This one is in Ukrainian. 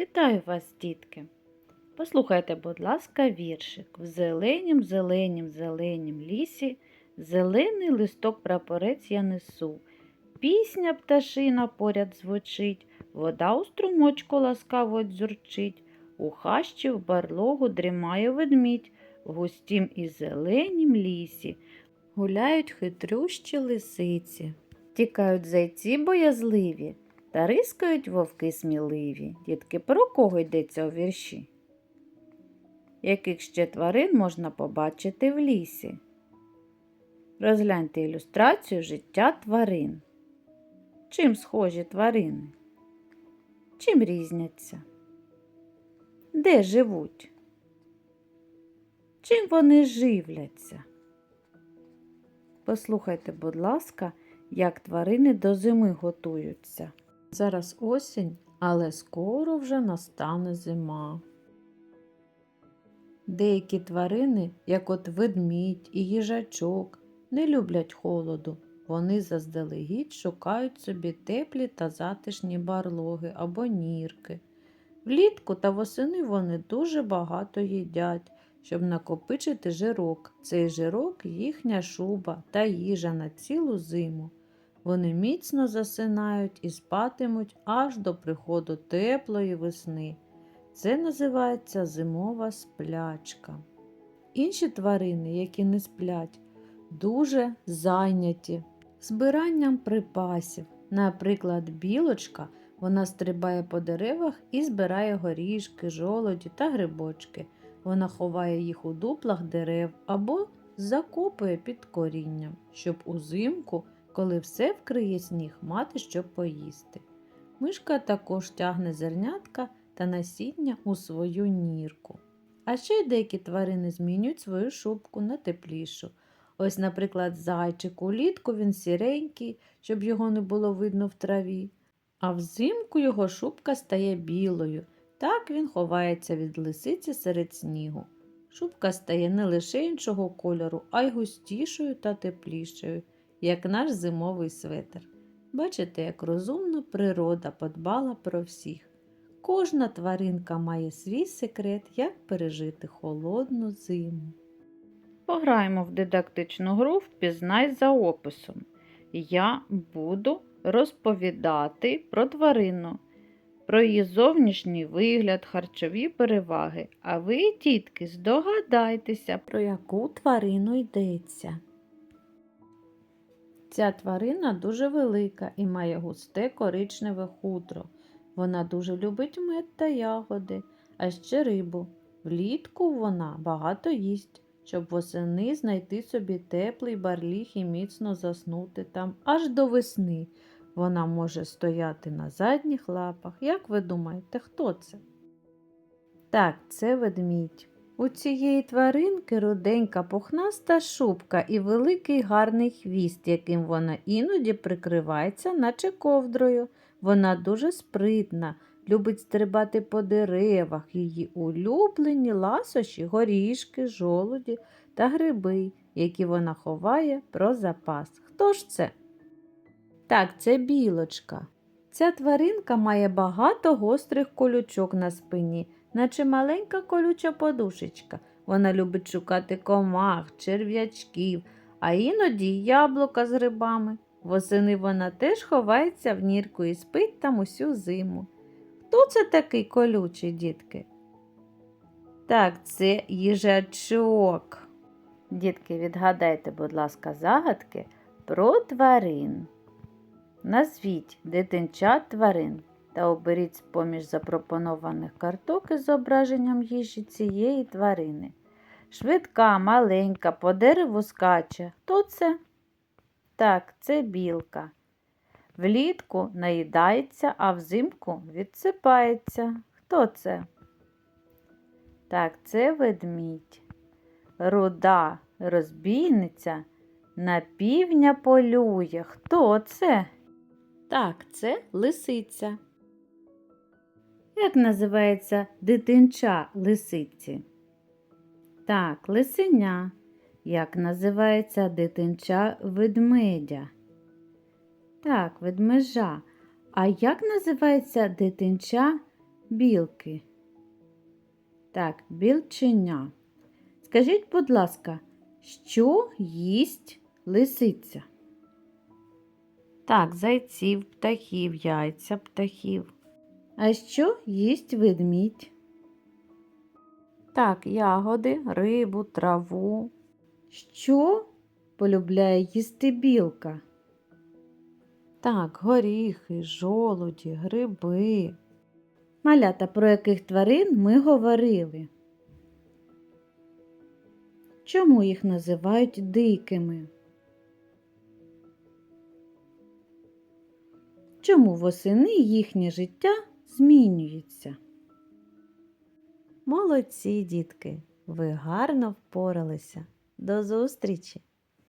Вітаю вас, дітки! Послухайте, будь ласка, віршик. В зеленім, зеленім, зеленім лісі зелений листок прапорець я несу. Пісня пташина поряд звучить, вода у струмочку ласкаво дзюрчить, у хащі в барлогу дрімає ведмідь, в густім і зеленім лісі гуляють хитрющі лисиці, тікають зайці боязливі. Та рискають вовки сміливі. Дітки, про кого йдеться у вірші? Яких ще тварин можна побачити в лісі? Розгляньте ілюстрацію життя тварин. Чим схожі тварини? Чим різняться? Де живуть? Чим вони живляться? Послухайте, будь ласка, як тварини до зими готуються. Зараз осінь, але скоро вже настане зима. Деякі тварини, як от ведмідь і їжачок, не люблять холоду. Вони заздалегідь шукають собі теплі та затишні барлоги або нірки. Влітку та восени вони дуже багато їдять, щоб накопичити жирок. Цей жирок їхня шуба та їжа на цілу зиму. Вони міцно засинають і спатимуть аж до приходу теплої весни. Це називається зимова сплячка. Інші тварини, які не сплять, дуже зайняті збиранням припасів. Наприклад, білочка вона стрибає по деревах і збирає горішки, жолоді та грибочки. Вона ховає їх у дуплах дерев або закопує під корінням, щоб узимку коли все вкриє сніг, мати що поїсти. Мишка також тягне зернятка та насіння у свою нірку. А ще й деякі тварини змінюють свою шубку на теплішу. Ось, наприклад, зайчик улітку він сіренький, щоб його не було видно в траві, а взимку його шубка стає білою. Так він ховається від лисиці серед снігу. Шубка стає не лише іншого кольору, а й густішою та теплішою як наш зимовий светр. Бачите, як розумно природа подбала про всіх. Кожна тваринка має свій секрет, як пережити холодну зиму. Пограємо в дидактичну гру Впізнай за описом. Я буду розповідати про тварину, про її зовнішній вигляд, харчові переваги. А ви, тітки, здогадайтеся, про яку тварину йдеться. Ця тварина дуже велика і має густе коричневе хутро. Вона дуже любить мед та ягоди, а ще рибу. Влітку вона багато їсть, щоб восени знайти собі теплий барліг і міцно заснути там аж до весни. Вона може стояти на задніх лапах. Як ви думаєте, хто це? Так, це ведмідь. У цієї тваринки руденька пухнаста шубка і великий гарний хвіст, яким вона іноді прикривається, наче ковдрою. Вона дуже спритна, любить стрибати по деревах, її улюблені ласощі, горішки, жолуді та гриби, які вона ховає про запас. Хто ж це? Так, це білочка. Ця тваринка має багато гострих колючок на спині наче маленька колюча подушечка. Вона любить шукати комах, черв'ячків, а іноді яблука з грибами. Восени вона теж ховається в нірку і спить там усю зиму. Хто це такий колючий, дітки? Так, це їжачок. Дітки, відгадайте, будь ласка, загадки про тварин. Назвіть дитинчат тварин та оберіть з-поміж запропонованих карток із зображенням їжі цієї тварини. Швидка, маленька, по дереву скаче. Хто це? Так, це білка. Влітку наїдається, а взимку відсипається. Хто це? Так, це ведмідь. Руда розбійниця на півня полює. Хто це? Так, це лисиця. Як називається дитинча лисиці? Так, лисеня. Як називається дитинча ведмедя? Так, ведмежа. А як називається дитинча білки? Так, білченя. Скажіть, будь ласка, що їсть лисиця? Так, зайців, птахів, яйця птахів. А що їсть ведмідь? Так, ягоди, рибу, траву. Що полюбляє їсти білка? Так, горіхи, жолуді, гриби. Малята, про яких тварин ми говорили? Чому їх називають дикими? Чому восени їхнє життя змінюється? Молодці, дітки! Ви гарно впоралися. До зустрічі!